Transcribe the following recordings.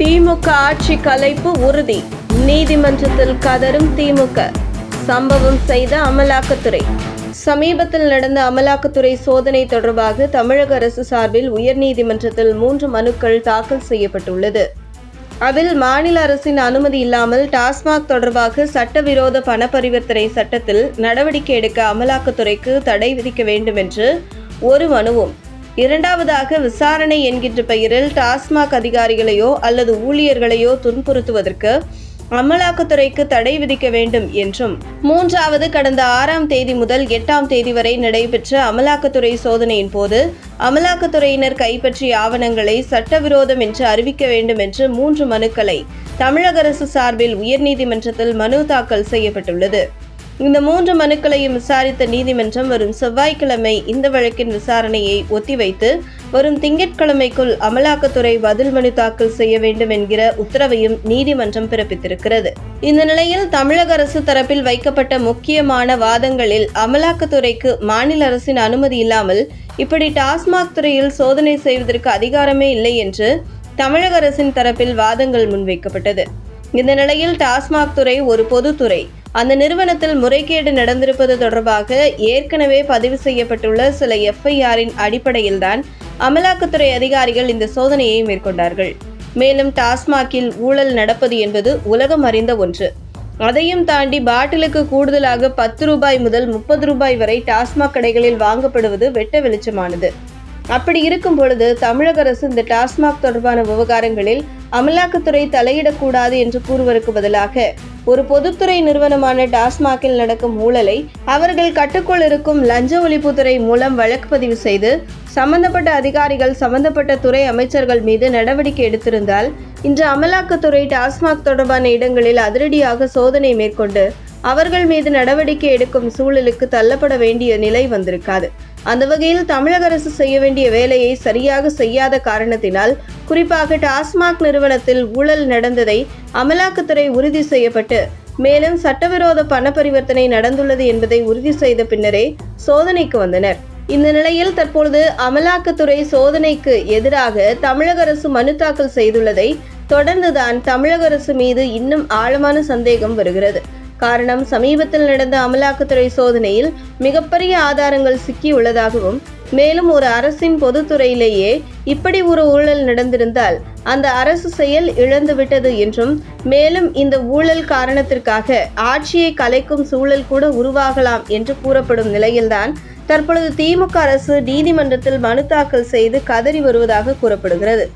திமுக ஆட்சி கலைப்பு உறுதி. நீதிமன்றத்தில் கதரும் திமுக. சம்பவம் செய்த அமலாக்கத்துறை. சமீபத்தில் நடந்த அமலாக்கத்துறை சோதனை தொடர்பாக தமிழக அரசு சார்பில் உயர்நீதிமன்றத்தில் மூன்று மனுக்கள் தாக்கல் செய்யப்பட்டுள்ளது. அதில் மாநில அரசின் அனுமதி இல்லாமல் டாஸ்மாக் தொடர்பாக சட்டவிரோத பண பரிவர்த்தனை சட்டத்தில் நடவடிக்கை எடுக்க அமலாக்கத்துறைக்கு தடை விதிக்க வேண்டும் என்று ஒரு மனுவும் இரண்டாவதாக விசாரணை என்கின்ற பெயரில் டாஸ்மாக் அதிகாரிகளையோ அல்லது ஊழியர்களையோ துன்புறுத்துவதற்கு அமலாக்கத்துறைக்கு தடை விதிக்க வேண்டும் என்றும் மூன்றாவது கடந்த ஆறாம் தேதி முதல் எட்டாம் தேதி வரை நடைபெற்ற அமலாக்கத்துறை சோதனையின் போது அமலாக்கத்துறையினர் கைப்பற்றிய ஆவணங்களை சட்டவிரோதம் என்று அறிவிக்க வேண்டும் என்று மூன்று மனுக்களை தமிழக அரசு சார்பில் உயர்நீதிமன்றத்தில் மனு தாக்கல் செய்யப்பட்டுள்ளது. இந்த மூன்று மனுக்களையும் விசாரித்த நீதிமன்றம் வரும் செவ்வாய்க்கிழமை இந்த வழக்கின் விசாரணையை ஒத்திவைத்து வரும் திங்கட்கிழமைக்குள் அமலாக்கத்துறை பதில் மனு தாக்கல் செய்ய வேண்டும் என்கிற உத்தரவையும் நீதிமன்றம் பிறப்பித்திருக்கிறது. இந்த நிலையில் தமிழக அரசு தரப்பில் வைக்கப்பட்ட முக்கியமான வாதங்களில் அமலாக்கத்துறைக்கு மாநில அரசின் அனுமதி இல்லாமல் இப்படி டாஸ்மாக் துறையில் சோதனை செய்வதற்கு அதிகாரமே இல்லை என்று தமிழக அரசின் தரப்பில் வாதங்கள் முன்வைக்கப்பட்டது. இந்த நிலையில் டாஸ்மாக் துறை ஒரு பொதுத்துறை அந்த நிறுவனத்தில் முறைகேடு நடந்திருப்பது தொடர்பாக ஏற்கனவே பதிவு செய்யப்பட்டுள்ள சில எஃப்ஐஆரின் அடிப்படையில்தான் அமலாக்கத்துறை அதிகாரிகள் இந்த சோதனையை மேற்கொண்டார்கள். மேலும் டாஸ்மாகில் ஊழல் நடப்பது என்பது உலகம் அறிந்த ஒன்று. அதையும் தாண்டி பாட்டிலுக்கு கூடுதலாக பத்து ரூபாய் முதல் முப்பது ரூபாய் வரை டாஸ்மாக் கடைகளில் வாங்கப்படுவது வெட்ட வெளிச்சமானது. அப்படி இருக்கும் பொழுது தமிழக அரசு இந்த டாஸ்மாக் தொடர்பான விவகாரங்களில் அமலாக்கத்துறை தலையிடக்கூடாது என்று கூறுவதற்கு பதிலாக ஒரு பொதுத்துறை நிறுவனமான டாஸ்மாகில் நடக்கும் ஊழலை அவர்கள் கட்டுக்குள் இருக்கும் லஞ்ச ஒழிப்புத்துறை மூலம் வழக்கு பதிவு செய்து சம்பந்தப்பட்ட அதிகாரிகள் சம்பந்தப்பட்ட துறை அமைச்சர்கள் மீது நடவடிக்கை எடுத்திருந்தால் இன்று அமலாக்கத்துறை டாஸ்மாக் தொடர்பான இடங்களில் அதிரடியாக சோதனை மேற்கொண்டு அவர்கள் மீது நடவடிக்கை எடுக்கும் சூழலுக்கு தள்ளப்பட வேண்டிய நிலை வந்திருக்காது. அந்த வகையில் தமிழக அரசு செய்ய வேண்டிய வேலையை சரியாக செய்யாத காரணத்தினால் குறிப்பாக டாஸ்மாக் நிறுவனத்தில் ஊழல் நடந்ததை அமலாக்கத்துறை உறுதி செய்யப்பட்டு மேலும் சட்டவிரோத பண பரிவர்த்தனை நடந்துள்ளது என்பதை உறுதி செய்த பின்னரே சோதனைக்கு வந்தனர். இந்த நிலையில் தற்பொழுது அமலாக்கத்துறை சோதனைக்கு எதிராக தமிழக அரசு மனு தாக்கல் செய்துள்ளதை தொடர்ந்துதான் தமிழக அரசு மீது இன்னும் ஆழமான சந்தேகம் வருகிறது. காரணம் சமீபத்தில் நடந்த அமலாக்கத்துறை சோதனையில் மிகப்பெரிய ஆதாரங்கள் சிக்கியுள்ளதாகவும் மேலும் ஒரு அரசின் பொதுத்துறையிலேயே இப்படி ஒரு ஊழல் நடந்திருந்தால் அந்த அரசு செயல் இழந்துவிட்டது என்றும் மேலும் இந்த ஊழல் காரணத்திற்காக ஆட்சியை கலைக்கும் சூழல் கூட உருவாகலாம் என்று கூறப்படும் நிலையில்தான் தற்பொழுது திமுக அரசு நீதிமன்றத்தில் மனு தாக்கல் செய்து கதறி வருவதாக கூறப்படுகிறது.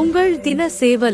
உங்கள் தின சேவல்.